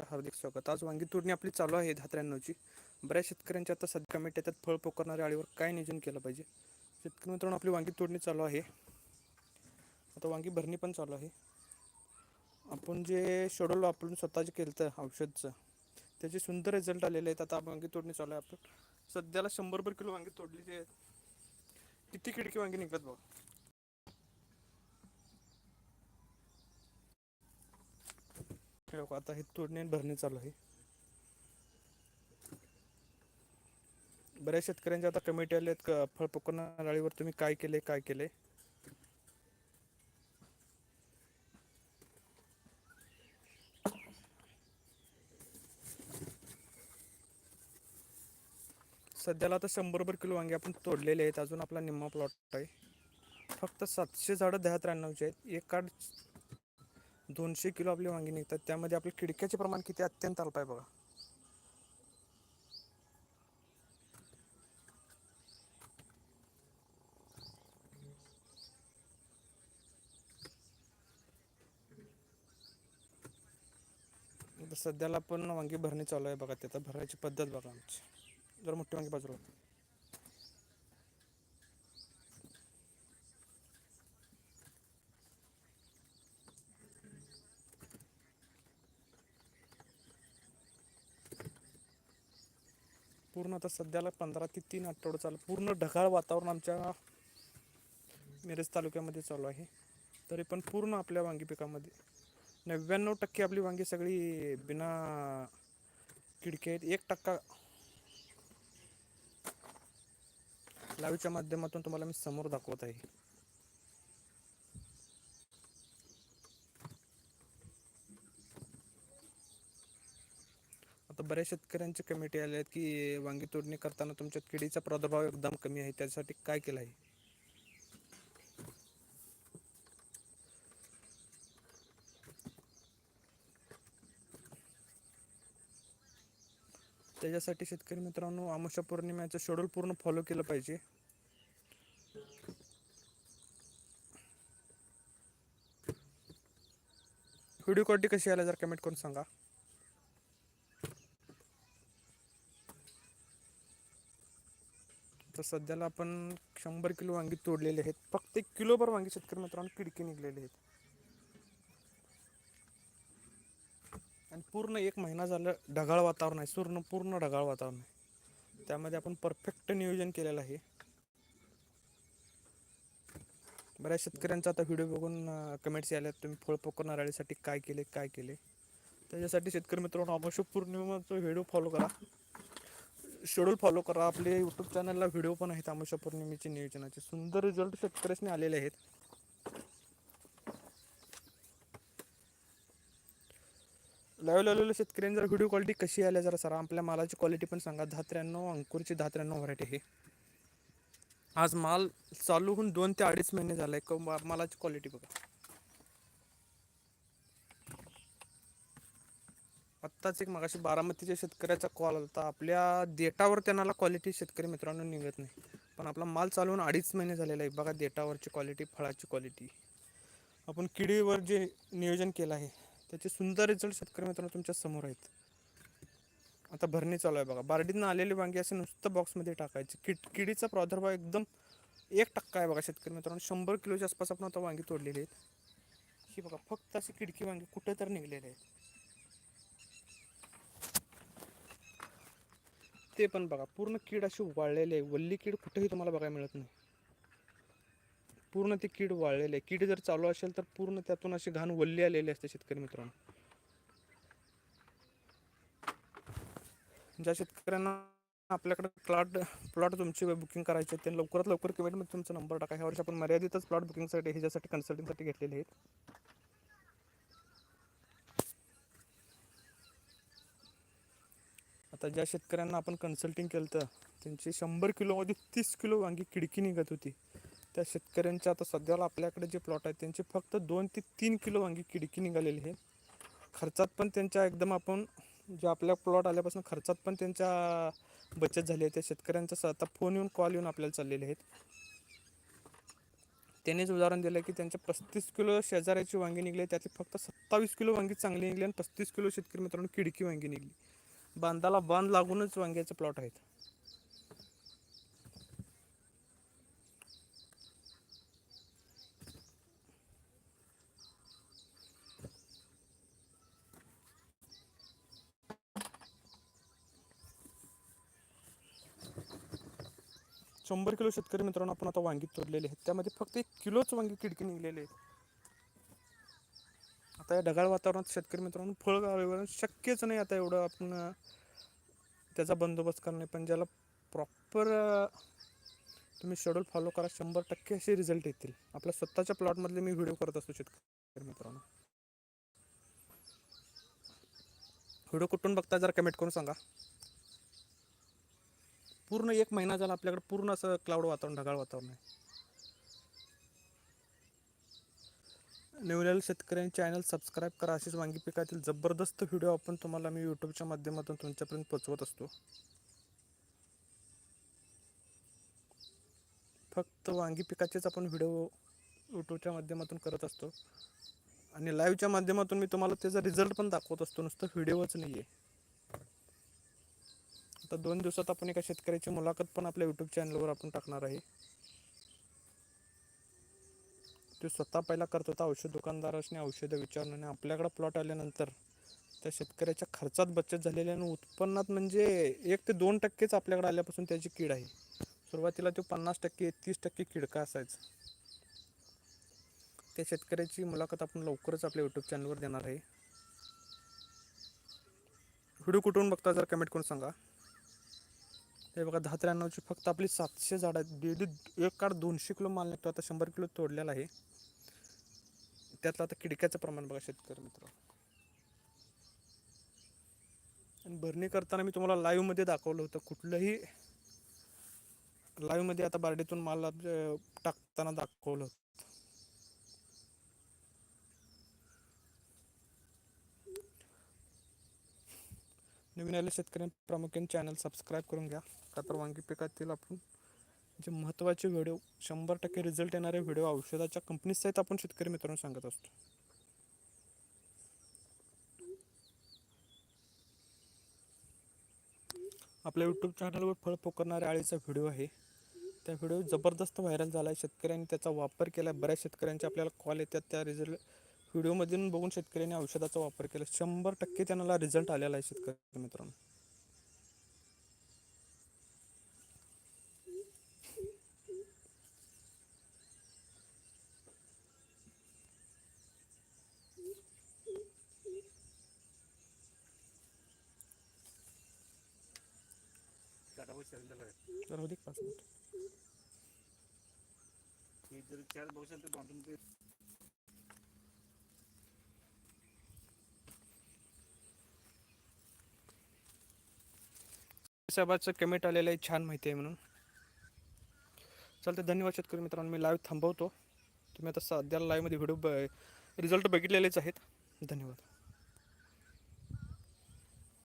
हार्दिक स्वागत. आज वांगी तोडणी आपली चालू आहे दहा त्र्याण्णवची बऱ्याच शेतकऱ्यांच्या आता सध्या कमी त्यात फळ पोकरणाऱ्या आळीवर काय नियोजन केलं पाहिजे? शेतकरी मित्रांनो आपली वांगी तोडणी चालू आहे. आता वांगी भरणी पण चालू आहे. आपण जे शेड्यूल वापरून स्वतः जे केलं तर औषधचं त्याचे सुंदर रिझल्ट आलेले आहेत. आता वांगी तोडणी चालू आहे. आपण सध्याला शंभर रुपये किलो वांगी तोडलेली आहेत. किती खिडकी वांगी निघतात बघा. लोक आता हे तोडणे आणि चालू आहे. बऱ्याच शेतकऱ्यांच्या आता कमिटी आले आहेत फळ पकडणार तुम्ही काय केले काय केले? सध्याला आता शंभर रुपये किलो वांगे आपण तोडलेले आहेत. अजून आपला निम्मा प्लॉट आहे. फक्त सातशे झाडं दहा त्र्याण्णवचे आहेत. एक कार्ड दोनशे किलो आपली वांगी निघतात. त्यामध्ये आपले खिडक्याचे प्रमाण किती अत्यंत अल्प आहे बघा. सध्याला पण वांगी भरणी चालू आहे बघा त्याचा भरायची पद्धत बघा आमची. जर मोठी वांगी बाजूला. पूर्ण आता सध्याला पंधरा ते तीन आठवडं चालू पूर्ण ढगाळ वातावरण आमच्या मिरज तालुक्यामध्ये चालू आहे. तरी पण पूर्ण आपल्या वांगी पिकामध्ये. नव्याण्णव टक्के आपली वांगी सगळी बिना किडके आहेत. एक टक्का लाईव्हच्या माध्यमातून तुम्हाला मी समोर दाखवत आहे. आता बऱ्याच शेतकऱ्यांचे कमिटी आल्या आहेत की वांगी तोडणी करताना तुमच्यात किडीचा प्रादुर्भाव एकदम कमी आहे त्यासाठी काय केलं आहे? त्याच्यासाठी शेतकरी मित्रांनो आमुषा पौर्णिमेचं शेड्यूल पूर्ण फॉलो केलं पाहिजे. व्हिडिओ क्वालिटी कशी आला जर कमेंट करून सांगा. तर सध्याला आपण शंभर किलो वांगी तोडलेले आहेत. फक्त एक किलोभर वांगी शेतकरी मित्रांनो किडके निघलेले आहेत. आणि पूर्ण एक महिना झालं ढगाळ वातावरण आहे. पूर्ण पूर्ण ढगाळ वातावरण आहे. त्यामध्ये आपण परफेक्ट नियोजन केलेलं आहे. बऱ्याच शेतकऱ्यांचा आता व्हिडिओ बघून कमेंट्स आल्यात तुम्ही फळ नारळीसाठी काय केले काय केले? त्याच्यासाठी शेतकरी मित्रांनो आवश्यक पौर्णिमेचा व्हिडिओ फॉलो करा. शेड्यूल फॉलो करा. आपले यूट्यूब चॅनलला व्हिडिओ पण आहेत अमावस्या पौर्णिमेचे नियोजनाचे. सुंदर रिझल्ट शेतकऱ्यांनी आलेले आहेत. लाईव्ह लावलेल्या शेतकऱ्यांनी जर व्हिडिओ क्वालिटी कशी आल्या जरा सर? आपल्या मालाची क्वालिटी पण सांगा. दहा त्र्याण्णव अंकुरची दहा त्र्याण्णव व्हरायटी आहे. आज माल चालू होऊन दोन ते अडीच महिने झाला. क मालाची क्वालिटी बघा. आत्ताच एक मगाशी बारामतीच्या शेतकऱ्याचा कॉल आला आपल्या देटावर त्यांना क्वालिटी शेतकरी मित्रांनो निघत नाही. पण आपला माल चालवून अडीच महिने झालेला आहे. बघा देटावरची क्वालिटी फळाची क्वालिटी आपण किडीवर जे नियोजन केलं आहे त्याचे सुंदर रिझल्ट शेतकरी मित्रांनो तुमच्यासमोर आहेत. आता भरणी चालू आहे बघा. बारडीतनं आलेली वांगी असे नुसतं बॉक्समध्ये टाकायचे. किड किडीचा प्रादुर्भाव एकदम एक टक्का आहे बघा शेतकरी मित्रांनो. शंभर किलोच्या आसपास आपण आता वांगी तोडलेली आहेत. ही बघा फक्त अशी किडकी वांगी कुठं तर निघलेली आहेत. ते पण बघा. पूर्ण कीड अशी वाळलेली आहे. वल्ली कीड कुठेही तुम्हाला बघायला मिळत नाही. पूर्ण ती कीड वाळलेली आहे. कीड जर चालू असेल तर पूर्ण त्यातून अशी घाण वल्ली आलेली असते शेतकरी मित्रांनो. ज्या शेतकऱ्यांना आपल्याकडे प्लॉट प्लॉट तुमची बुकिंग करायचे आहेत, ते लवकरात लवकर कमेंटमध्ये तुमचा नंबर टाका. ह्या वर्षी आपण मर्यादितच प्लॉट बुकिंगसाठी ह्याच्यासाठी कन्सल्टिंगसाठी घेतलेले आहेत. आता ज्या शेतकऱ्यांना आपण कन्सल्टिंग केलं तर त्यांची शंभर किलोमध्ये तीस किलो वांगी खिडकी निघत होती. त्या शेतकऱ्यांच्या आता सध्याला आपल्याकडे जे प्लॉट आहेत त्यांचे फक्त दोन ते तीन किलो वांगी खिडकी निघालेली आहे. खर्चात पण त्यांच्या एकदम आपण जे आपल्या प्लॉट आल्यापासून खर्चात पण त्यांच्या बचत झाली आहे. त्या शेतकऱ्यांचा आता फोन येऊन कॉल येऊन आपल्याला चाललेले आहेत. त्यांनीच उदाहरण दिलं की त्यांच्या पस्तीस किलो शेजाऱ्याची वांगी निघली त्यातली फक्त सत्तावीस किलो वांगी चांगली निघली आणि पस्तीस किलो शेतकरी मित्रांनो किडकी वांगी निघली. बांधाला बांध लागूनच वांग्याचे प्लॉट आहेत. शंभर किलो शेतकरी मित्रांनो आपण आता वांगी तोडलेले आहेत. त्यामध्ये फक्त एक किलोच वांगी खिडकी निघलेले आहेत. आता या ढगाळ वातावरणात शेतकरी मित्रांनो फळ शक्यच नाही आता एवढं आपण त्याचा बंदोबस्त करणे. पण ज्याला प्रॉपर तुम्ही शेड्यूल फॉलो करा शंभर टक्के असे रिझल्ट येतील. आपल्या स्वतःच्या प्लॉटमधले मी व्हिडिओ करत असतो शेतकरी मित्रांनो. व्हिडिओ कुठून बघता जरा कमेंट करून सांगा. पूर्ण एक महिना झाला आपल्याकडे पूर्ण असं क्लाउड वातावरण ढगाळ वातावरण आहे. नवीन शेतकऱ्यांनी चॅनल सबस्क्राईब करा. असेच वांगी पिकातील जबरदस्त व्हिडिओ आपण तुम्हाला मी यूट्यूबच्या माध्यमातून तुमच्यापर्यंत पोचवत असतो. फक्त वांगी पिकाचेच आपण व्हिडिओ यूट्यूबच्या माध्यमातून करत असतो. आणि लाईव्हच्या माध्यमातून मी तुम्हाला त्याचा रिझल्ट पण दाखवत असतो. नुसतं व्हिडिओच नाही आहे आता दोन दिवसात आपण एका शेतकऱ्याची मुलाखत पण आपल्या यूट्यूब चॅनलवर आपण टाकणार आहे. ते स्वतः पहिला करत होता औषध दुकानदारासने औषधं विचारून आणि आपल्याकडं प्लॉट आल्यानंतर त्या शेतकऱ्याच्या खर्चात बचत झालेली आणि उत्पन्नात म्हणजे एक ते दोन टक्केच आपल्याकडे आल्यापासून त्याची कीड आहे. सुरुवातीला तो पन्नास टक्के तीस टक्के किडका असायचा. त्या शेतकऱ्याची मुलाखत आपण लवकरच आपल्या यूट्यूब चॅनलवर देणार आहे. व्हिडिओ कुठून बघता जर कमेंट करून सांगा. हे बघा दहा त्र्याण्णवची फक्त आपली सातशे झाड आहेत. डेली एक काढ दोनशे किलो माल निघतो. आता शंभर किलो तोडलेला आहे. त्यातलं आता किडक्याचं प्रमाण बघा शेतकरी मित्र. आणि भरणी करताना मी तुम्हाला लाईव्हमध्ये दाखवलं होतं कुठलंही लाईव्हमध्ये आता बारडीतून माल टाकताना दाखवलं होतं. नवीन आले शेतकऱ्यांनी प्रामुख्याने चॅनल सबस्क्राईब करून घ्या. का तर वांगी पिकातील आपण जे महत्त्वाचे व्हिडिओ शंभर टक्के रिझल्ट येणारे व्हिडिओ औषधाच्या कंपनी सहित आपण शेतकरी मित्रांनो सांगत असतो. आपल्या यूट्यूब चॅनलवर फळ पोकरणाऱ्या आळीचा व्हिडिओ आहे. त्या व्हिडिओ जबरदस्त व्हायरल झाला आहे शेतकऱ्यांनी त्याचा वापर केला बऱ्याच शेतकऱ्यांचे आपल्याला कॉल येतात. त्या रिझल्ट व्हिडिओमधून बघून शेतकऱ्यांनी औषधाचा वापर केला. शंभर टक्के त्यांना रिझल्ट आलेला आहे शेतकरी मित्रांनो. तर होती पाच मिनिट. साहेबाचं कमेंट आलेलं आहे छान माहिती आहे म्हणून. चालतं धन्यवाद शेतकरी मित्रांनो. मी लाईव्ह थांबवतो. तुम्ही आता सध्याला लाईव्हमध्ये व्हिडिओ ब रिझल्ट बघितलेलेच आहेत. धन्यवाद.